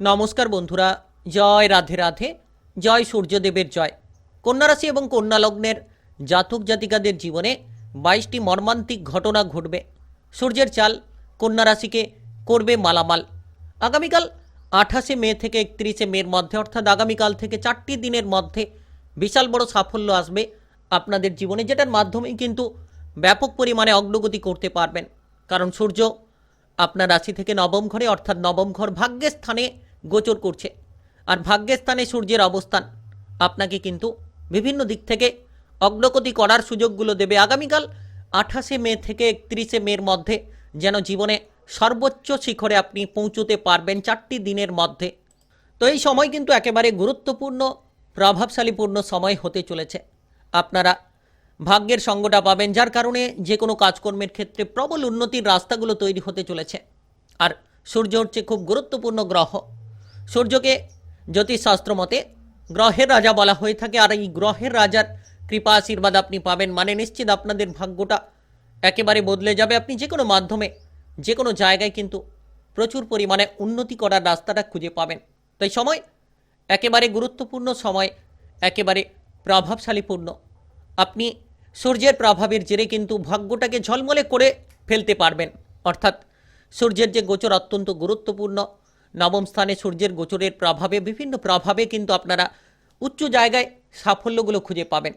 নমস্কার বন্ধুরা, জয় রাধে রাধে, জয় সূর্যদেবের জয়। কন্যা রাশি এবং কন্যা লগ্নের জাতক জাতিকাদের জীবনে বাইশটি মর্মান্তিক ঘটনা ঘটবে। সূর্যের চাল কন্যা রাশিকে করবে মালামাল। আগামীকাল আঠাশে মে থেকে একত্রিশে মের মধ্যে, অর্থাৎ আগামীকাল থেকে চারটি দিনের মধ্যে বিশাল বড় সাফল্য আসবে আপনাদের জীবনে, যেটার মাধ্যমেই কিন্তু ব্যাপক পরিমাণে অগ্রগতি করতে পারবেন। কারণ সূর্য আপনার রাশি থেকে নবম ঘরে, অর্থাৎ নবম ঘর ভাগ্যের স্থানে গোচর করছে। আর ভাগ্যের স্থানে সূর্যের অবস্থান। আপনাকে কিন্তু বিভিন্ন দিক থেকে অগ্রগতি করার সুযোগগুলো দেবে আগামীকাল আঠাশে মে থেকে একত্রিশে মের মধ্যে, যেন জীবনে সর্বোচ্চ শিখরে আপনি পৌঁছতে পারবেন চারটি দিনের মধ্যে। তো এই সময় কিন্তু একেবারে গুরুত্বপূর্ণ, প্রভাবশালীপূর্ণ সময় হতে চলেছে। আপনারা ভাগ্যের সঙ্গটা পাবেন, যার কারণে যে কোনো কাজকর্মের ক্ষেত্রে প্রবল উন্নতির রাস্তাগুলো তৈরি হতে চলেছে। আর সূর্য হচ্ছে খুব গুরুত্বপূর্ণ গ্রহ। সূর্যকে জ্যোতিষশাস্ত্র মতে গ্রহের রাজা বলা হয়ে থাকে। আর এই গ্রহের রাজার কৃপা, আশীর্বাদ আপনি পাবেন মানে নিশ্চিত আপনাদের ভাগ্যটা একেবারে বদলে যাবে। আপনি যে কোনো মাধ্যমে, যে কোনো জায়গায় কিন্তু প্রচুর পরিমাণে উন্নতি করার রাস্তাটা খুঁজে পাবেন। তাই সময় একেবারে গুরুত্বপূর্ণ, সময় একেবারে প্রভাবশালীপূর্ণ। আপনি সূর্যের প্রভাবের জেরে কিন্তু ভাগ্যটাকে ঝলমলে করে ফেলতে পারবেন। অর্থাৎ সূর্যের যে গোচর অত্যন্ত গুরুত্বপূর্ণ নবম স্থানে সূর্যের গোচরের প্রভাবে, বিভিন্ন প্রভাবে কিন্তু আপনারা উচ্চ জায়গায় সাফল্যগুলো খুঁজে পাবেন।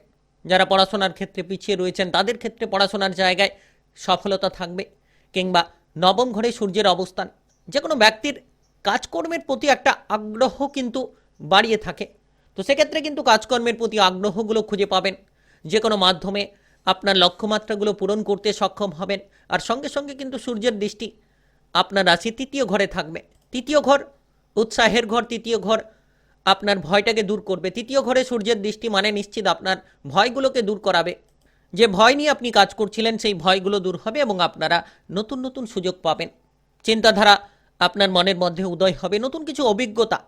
যারা পড়াশোনার ক্ষেত্রে পিছিয়ে রয়েছেন, তাদের ক্ষেত্রে পড়াশোনার জায়গায় সফলতা থাকবে কিংবা নবম ঘরে সূর্যের অবস্থান। যে কোনো ব্যক্তির কাজকর্মের প্রতি একটা আগ্রহ কিন্তু বাড়িয়ে থাকে। তো সেক্ষেত্রে কিন্তু কাজকর্মের প্রতি আগ্রহগুলো খুঁজে পাবেন। যে কোনো মাধ্যমে আপনার লক্ষ্যমাত্রাগুলো পূরণ করতে সক্ষম হবেন। আর সঙ্গে সঙ্গে কিন্তু সূর্যের দৃষ্টি আপনার রাশি তৃতীয় ঘরে থাকবে। তৃতীয় ঘর, উৎসাহের ঘর তৃতীয় ঘর, আপনার ভয়টাকে দূর করবে। তৃতীয় ঘরে সূর্যের দৃষ্টি মানে নিশ্চিত আপনার ভয়গুলোকে দূর করাবে। যে ভয় নিয়ে আপনি কাজ করছিলেন, সেই ভয়গুলো দূর হবে এবং আপনারা নতুন নতুন সুযোগ পাবেন। চিন্তাধারা আপনার মনের মধ্যে উদয় হবে। নতুন কিছু অভিজ্ঞতা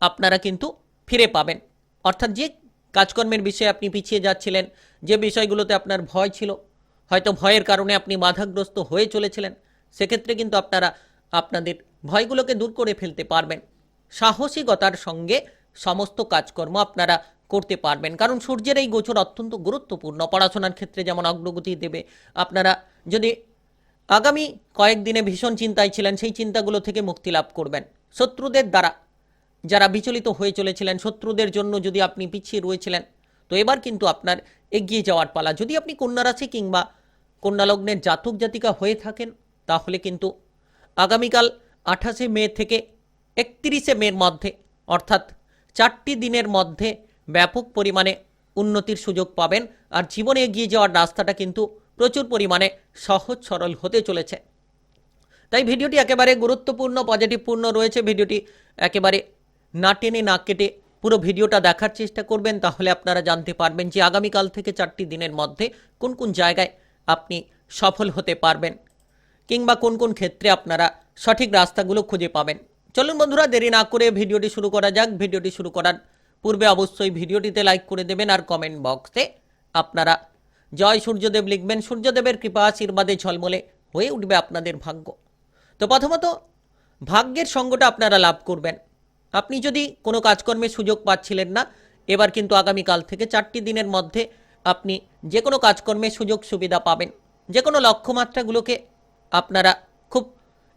আপনারা কিন্তু ফিরে পাবেন। অর্থাৎ যে কাজকর্মের বিষয়ে আপনি পিছিয়ে যাচ্ছিলেন, যে বিষয়গুলোতে আপনার ভয় ছিল, হয়তো ভয়ের কারণে আপনি বাধাগ্রস্ত হয়ে চলেছিলেন, সেক্ষেত্রে কিন্তু আপনারা আপনাদের ভয়গুলোকে দূর করে ফেলতে পারবেন। সাহসিকতার সঙ্গে সমস্ত কাজকর্ম আপনারা করতে পারবেন। কারণ সূর্যের এই গোচর অত্যন্ত গুরুত্বপূর্ণ। পড়াশোনার ক্ষেত্রে যেমন অগ্রগতি দেবে, আপনারা যদি আগামী কয়েকদিনে ভীষণ চিন্তায় ছিলেন, সেই চিন্তাগুলো থেকে মুক্তি লাভ করবেন। শত্রুদের দ্বারা যারা বিচলিত হয়ে চলেছিলেন, শত্রুদের জন্য যদি আপনি পিছিয়ে রয়েছিলেন, তো এবার কিন্তু আপনার এগিয়ে যাওয়ার পালা। যদি আপনি কন্যা রাশি কিংবা কন্যা লগ্নের জাতক জাতিকা হয়ে থাকেন, তাহলে কিন্তু আগামীকাল আঠাশে মে থেকে একত্রিশে মের মধ্যে, অর্থাৎ চারটি দিনের মধ্যে ব্যাপক পরিমাণে উন্নতির সুযোগ পাবেন। আর জীবনে এগিয়ে যাওয়ার রাস্তাটা কিন্তু প্রচুর পরিমাণে সহজ সরল হতে চলেছে। তাই ভিডিওটি একেবারে গুরুত্বপূর্ণ পজিটিভপূর্ণ রয়েছে। ভিডিওটি একেবারে না টেনে না কেটে পুরো ভিডিওটা দেখার চেষ্টা করবেন। তাহলে আপনারা জানতে পারবেন যে আগামীকাল থেকে চারটি দিনের মধ্যে কোন কোন জায়গায় আপনি সফল হতে পারবেন, কিংবা কোন কোন ক্ষেত্রে আপনারা সঠিক রাস্তাগুলো খুঁজে পাবেন। চলুন বন্ধুরা, দেরি না করে ভিডিওটি শুরু করা যাক। ভিডিওটি শুরু করার পূর্বে অবশ্যই ভিডিওটিতে লাইক করে দেবেন আর কমেন্ট বক্সে আপনারা জয় সূর্যদেব লিখবেন। সূর্যদেবের কৃপা আশীর্বাদে ঝলমলে হয়ে উঠবে আপনাদের ভাগ্য। তো প্রথমত, ভাগ্যের সঙ্গটা আপনারা লাভ করবেন। আপনি যদি কোনো কাজকর্মের সুযোগ পাচ্ছিলেন না, এবার কিন্তু আগামীকাল থেকে চারটি দিনের মধ্যে আপনি যে কোনো কাজকর্মের সুযোগ সুবিধা পাবেন। যে কোনো লক্ষ্যমাত্রাগুলোকে আপনারা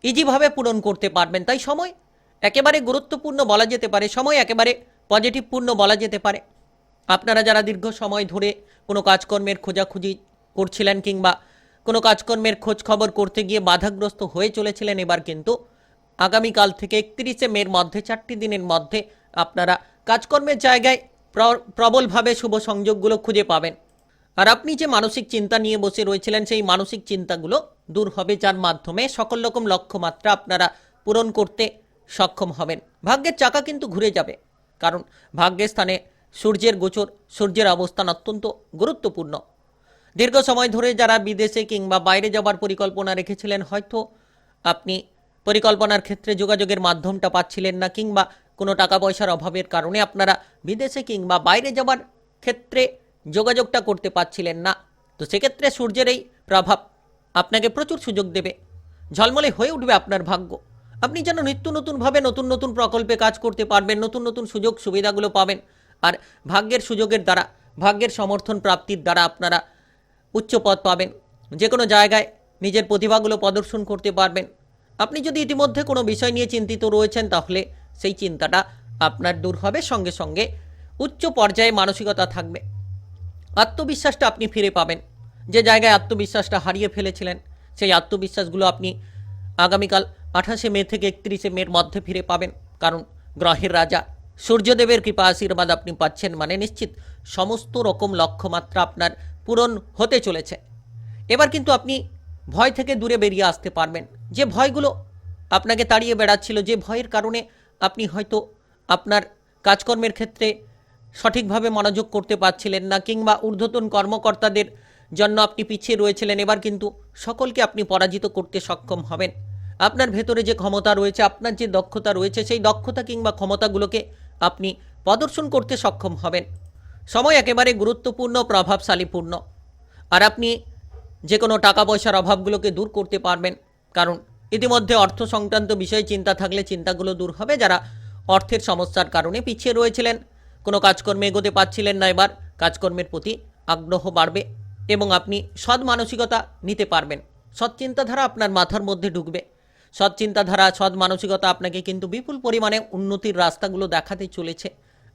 ইজিভাবে পূরণ করতে পারবেন। তাই সময় একেবারে গুরুত্বপূর্ণ বলা যেতে পারে, সময় একেবারে পজিটিভপূর্ণ বলা যেতে পারে। আপনারা যারা দীর্ঘ সময় ধরে কোনো কাজকর্মের খোঁজাখুঁজি করছিলেন কিংবা কোনো কাজকর্মের খোঁজ খবর করতে গিয়ে বাধাগ্রস্ত হয়ে চলেছিলেন, এবার কিন্তু আগামীকাল থেকে একত্রিশে মের মধ্যে, চারটি দিনের মধ্যে আপনারা কাজকর্মের জায়গায় প্র- প্রবলভাবে শুভ সংযোগগুলো খুঁজে পাবেন। আর আপনি যে মানসিক চিন্তা নিয়ে বসে রয়েছিলেন, সেই মানসিক চিন্তাগুলো দূর হবে, যার মাধ্যমে সকল রকম লক্ষ্যমাত্রা আপনারা পূরণ করতে সক্ষম হবেন। ভাগ্যের চাকা কিন্তু ঘুরে যাবে, কারণ ভাগ্যের স্থানে সূর্যের গোচর, সূর্যের অবস্থান অত্যন্ত গুরুত্বপূর্ণ। দীর্ঘ সময় ধরে যারা বিদেশে কিংবা বাইরে যাবার পরিকল্পনা রেখেছিলেন, হয়তো আপনি পরিকল্পনার ক্ষেত্রে যোগাযোগের মাধ্যমটা পাচ্ছিলেন না, কিংবা কোনো টাকা পয়সার অভাবের কারণে আপনারা বিদেশে কিংবা বাইরে যাবার ক্ষেত্রে যোগাযোগটা করতে পারছিলেন না। তো সেক্ষেত্রে সূর্যের এই প্রভাব আপনাকে প্রচুর সুযোগ দেবে। ঝলমলে হয়ে উঠবে আপনার ভাগ্য। আপনি যেন নিত্য নতুনভাবে নতুন নতুন প্রকল্পে কাজ করতে পারবেন, নতুন নতুন সুযোগ সুবিধাগুলো পাবেন। আর ভাগ্যের সুযোগের দ্বারা, ভাগ্যের সমর্থন প্রাপ্তির দ্বারা আপনারা উচ্চ পদ পাবেন। যে কোনো জায়গায় নিজের প্রতিভাগুলো প্রদর্শন করতে পারবেন। আপনি যদি ইতিমধ্যে কোনো বিষয় নিয়ে চিন্তিত রয়েছেন, তাহলে সেই চিন্তাটা আপনার দূর হবে। সঙ্গে সঙ্গে উচ্চ পর্যায়ে মানসিকতা থাকবে। আত্মবিশ্বাসটা আপনি ফিরে পাবেন। যে জায়গায় আত্মবিশ্বাসটা হারিয়ে ফেলেছিলেন, সেই আত্মবিশ্বাসগুলো আপনি আগামীকাল আঠাশে মে থেকে একত্রিশে মের মধ্যে ফিরে পাবেন। কারণ গ্রহের রাজা, সূর্যদেবের কৃপা আশীর্বাদ আপনি পাচ্ছেন মানে নিশ্চিত সমস্ত রকম লক্ষ্যমাত্রা আপনার পূরণ হতে চলেছে। এবার কিন্তু আপনি ভয় থেকে দূরে বেরিয়ে আসতে পারবেন। যে ভয়গুলো আপনাকে তাড়িয়ে বেড়াচ্ছিল, যে ভয়ের কারণে আপনি হয়তো আপনার কাজকর্মের ক্ষেত্রে সঠিকভাবে মনোযোগ করতে পারছিলেন না কিংবা ঊর্ধ্বতন কর্মকর্তাদের জন্য আপনি পিছিয়ে রয়েছিলেন, এবার কিন্তু সকলকে আপনি পরাজিত করতে সক্ষম হবেন। আপনার ভেতরে যে ক্ষমতা রয়েছে, আপনার যে দক্ষতা রয়েছে, সেই দক্ষতা কিংবা ক্ষমতাগুলোকে আপনি প্রদর্শন করতে সক্ষম হবেন। সময় একেবারে গুরুত্বপূর্ণ, প্রভাবশালীপূর্ণ। আর আপনি যে কোনো টাকা পয়সার অভাবগুলোকে দূর করতে পারবেন, কারণ ইতিমধ্যে অর্থ সংক্রান্ত বিষয়ে চিন্তা থাকলে চিন্তাগুলো দূর হবে যারা অর্থের সমস্যার কারণে পিছিয়ে রয়েছিলেন। কোনো কাজকর্মে এগোতে পারছিলেন না এবার। কাজকর্মের প্রতি আগ্রহ বাড়বে এবং আপনি সৎ মানসিকতা নিতে পারবেন। সৎ চিন্তাধারা আপনার মাথার মধ্যে ঢুকবে। সৎ চিন্তাধারা, সৎ মানসিকতা আপনাকে কিন্তু বিপুল পরিমাণে উন্নতির রাস্তাগুলো দেখাতে চলেছে।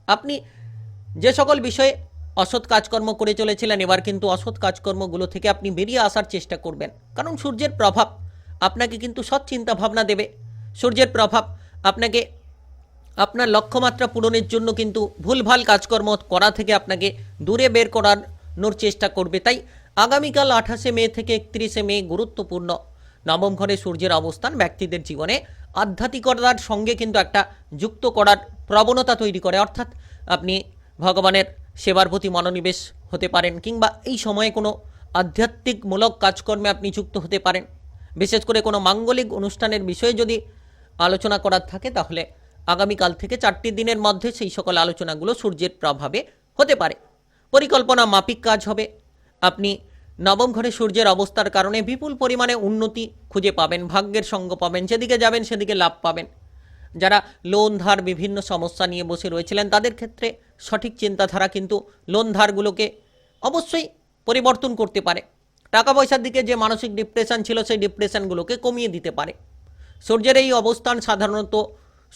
আপনি যে সকল বিষয়ে অসৎ কাজকর্ম করে চলেছিলেন, এবার কিন্তু অসৎ কাজকর্মগুলো থেকে আপনি বেরিয়ে আসার চেষ্টা করবেন। কারণ সূর্যের প্রভাব আপনাকে কিন্তু সৎ চিন্তা ভাবনা দেবে। সূর্যের প্রভাব আপনাকে আপনার লক্ষ্যমাত্রা পূরণের জন্য কিন্তু ভুলভাল কাজকর্ম করা থেকে আপনাকে দূরে বের করানোর চেষ্টা করবে। তাই আগামীকাল আঠাশে মে থেকে একত্রিশে মে গুরুত্বপূর্ণ। নবম ঘরে সূর্যের অবস্থান, ব্যক্তিদের জীবনে আধ্যাত্মিকতার সঙ্গে কিন্তু একটা যুক্ত করার প্রবণতা তৈরি করে। অর্থাৎ আপনি ভগবানের সেবার প্রতি মনোনিবেশ হতে পারেন কিংবা এই সময়ে কোনো আধ্যাত্মিকমূলক কাজকর্মে আপনি যুক্ত হতে পারেন। বিশেষ করে কোনো মাঙ্গলিক অনুষ্ঠানের বিষয়ে যদি আলোচনা করার থাকে, তাহলে আগামীকাল থেকে চারটি দিনের মধ্যে সেই সকল আলোচনাগুলো সূর্যের প্রভাবে হতে পারে। পরিকল্পনা মাফিক কাজ হবে। আপনি নবম ঘরে সূর্যের অবস্থার কারণে বিপুল পরিমাণে উন্নতি খুঁজে পাবেন, ভাগ্যের সঙ্গ পাবেন, যেদিকে যাবেন সেদিকে লাভ পাবেন। যারা লোন ধার বিভিন্ন সমস্যা নিয়ে বসে রয়েছিলেন, তাদের ক্ষেত্রে সঠিক চিন্তাধারা কিন্তু লোন ধারগুলোকে অবশ্যই পরিবর্তন করতে পারে। টাকা পয়সার দিকে যে মানসিক ডিপ্রেশন ছিল, সেই ডিপ্রেশনগুলোকে কমিয়ে দিতে পারে। সূর্যের এই অবস্থান সাধারণত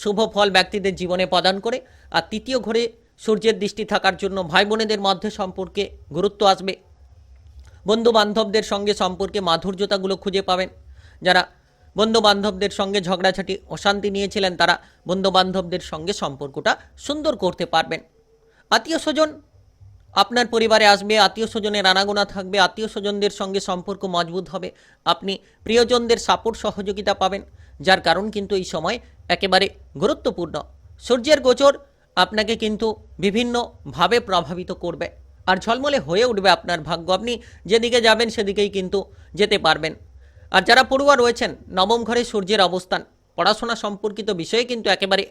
শুভ ফল ব্যক্তিদের জীবনে প্রদান করে। আর তৃতীয় ঘরে সূর্যের দৃষ্টি থাকার জন্য ভাই বোনেদের মধ্যে সম্পর্কে গুরুত্ব আসবে। বন্ধু বান্ধবদের সঙ্গে সম্পর্কে মাধুর্যতাগুলো খুঁজে পাবেন। যারা বন্ধু বান্ধবদের সঙ্গে ঝগড়াঝাটি, অশান্তি নিয়েছিলেন, তারা বন্ধু বান্ধবদের সঙ্গে সম্পর্কটা সুন্দর করতে পারবেন। আত্মীয় স্বজন আপনার পরিবারে আসবে, আত্মীয় স্বজনের আনাগোনা থাকবে, আত্মীয় স্বজনদের সঙ্গে সম্পর্ক মজবুত হবে। আপনি প্রিয়জনদের সাপোর্ট সহযোগিতা পাবেন, যার কারণ কিন্তু এই সময় একেবারে গুরুত্বপূর্ণ। সূর্যের গোচর আপনাকে কিন্তু বিভিন্নভাবে প্রভাবিত করবে আর ঝলমলে হয়ে উঠবে আপনার ভাগ্য। আপনি যেদিকে যাবেন সেদিকেই কিন্তু যেতে পারবেন। আর যারা পড়ুয়া রয়েছেন, নবম ঘরে সূর্যের অবস্থান, পড়াশোনা সম্পর্কিত বিষয়ে কিন্তু একেবারে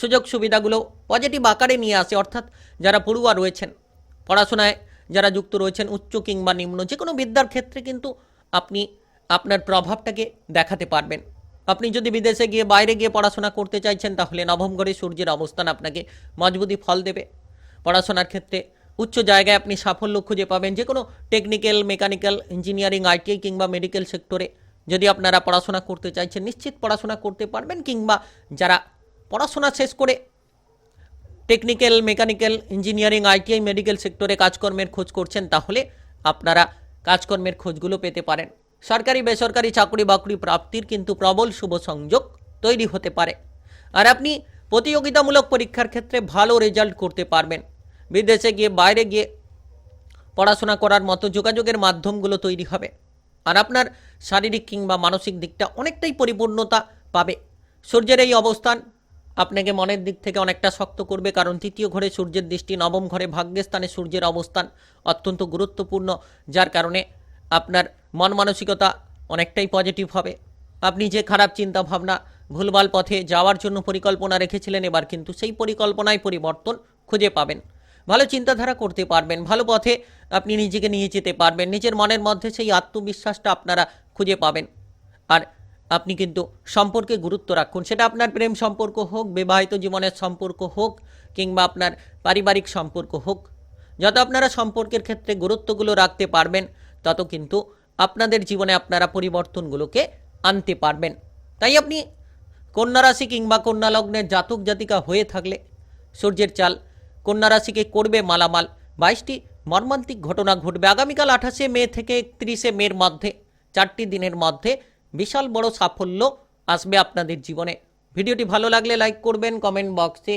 সুযোগ সুবিধাগুলো পজিটিভ আকারে নিয়ে আসে। অর্থাৎ যারা পড়ুয়া রয়েছেন পড়াশোনায় যারা যুক্ত রয়েছেন, উচ্চ কিংবা নিম্ন যে কোনো বিদ্যার ক্ষেত্রে কিন্তু আপনি আপনার প্রভাবটাকে দেখাতে পারবেন। আপনি যদি বিদেশে গিয়ে, বাইরে গিয়ে পড়াশোনা করতে চাইছেন, তাহলে নবম ঘরে সূর্যের অবস্থান আপনাকে মজবুতি ফল দেবে। পড়াশোনার ক্ষেত্রে উচ্চ জায়গায় আপনি সাফল্য খুঁজে পাবেন যে কোনো টেকনিক্যাল মেকানিক্যাল ইঞ্জিনিয়ারিং আইটিআই কিংবা মেডিকেল সেক্টরে যদি আপনারা পড়াশোনা করতে চাইছেন, নিশ্চিত পড়াশোনা করতে পারবেন, কিংবা যারা পড়াশোনা শেষ করে technical, mechanical, engineering ITI medical সেক্টরে কাজকর্মের খোঁজ করছেন, তাহলে আপনারা কাজকর্মের খোঁজগুলো পেতে পারেন। সরকারি, বেসরকারি চাকরি বাকরি প্রাপ্তির কিন্তু প্রবল শুভ সংযোগ তৈরি হতে পারে। আর আপনি প্রতিযোগিতামূলক পরীক্ষার ক্ষেত্রে ভালো রেজাল্ট করতে পারবেন। বিদেশে গিয়ে, বাইরে গিয়ে পড়াশোনা করার মতো যোগাযোগের মাধ্যমগুলো তৈরি হবে। আর আপনার শারীরিক কিংবা মানসিক দিকটা অনেকটাই পরিপূর্ণতা পাবে। সূর্যের এই অবস্থান আপনাকে মনের দিক থেকে অনেকটা শক্ত করবে কারণ তৃতীয় ঘরে সূর্যের দৃষ্টি, নবম ঘরে ভাগ্যের স্থানে সূর্যের অবস্থান অত্যন্ত গুরুত্বপূর্ণ, যার কারণে আপনার মন মানসিকতা অনেকটাই পজিটিভ হবে। আপনি যে খারাপ চিন্তা ভাবনা ভুলভাল পথে যাওয়ার জন্য পরিকল্পনা রেখেছিলেন, এবার কিন্তু সেই পরিকল্পনায় পরিবর্তন খুঁজে পাবেন। ভালো চিন্তাধারা করতে পারবেন, ভালো পথে আপনি নিজেকে নিয়ে যেতে পারবেন, নিজের মনের মধ্যে সেই আত্মবিশ্বাসটা আপনারা খুঁজে পাবেন। আপনি কিন্তু সম্পর্কে গুরুত্ব রাখুন। সেটা আপনার প্রেম সম্পর্ক হোক, বিবাহিত জীবনের সম্পর্ক হোক, কিংবা আপনার পারিবারিক সম্পর্ক হোক, যত আপনারা সম্পর্কের ক্ষেত্রে গুরুত্বগুলো রাখতে পারবেন, তত কিন্তু আপনাদের জীবনে আপনারা পরিবর্তনগুলোকে আনতে পারবেন। তাই আপনি কন্যারাশি কিংবা কন্যা লগ্নের জাতক জাতিকা হয়ে থাকলে সূর্যের চাল কন্যারাশিকে করবে মালামাল। বাইশটি মর্মান্তিক ঘটনা ঘটবে। আগামীকাল আঠাশে মে থেকে একত্রিশে মের মধ্যে, চারটি দিনের মধ্যে বিশাল বড় সাফল্য আসবে আপনাদের জীবনে। ভিডিওটি ভালো লাগলে লাইক করবেন, কমেন্ট বক্সে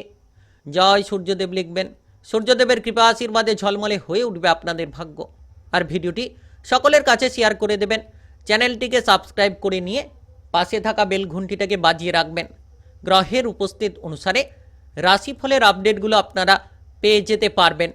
জয় সূর্যদেব লিখবেন। সূর্যদেবের কৃপা আশীর্বাদে ঝলমলে হয়ে উঠবে আপনাদের ভাগ্য। আর ভিডিওটি সকলের কাছে শেয়ার করে দেবেন। চ্যানেলটিকে সাবস্ক্রাইব করে নিয়ে পাশে থাকা বেল ঘন্টিটাকে বাজিয়ে রাখবেন। গ্রহের উপস্থিত অনুসারে রাশিফলের আপডেটগুলো আপনারা পেয়ে যেতে পারবেন।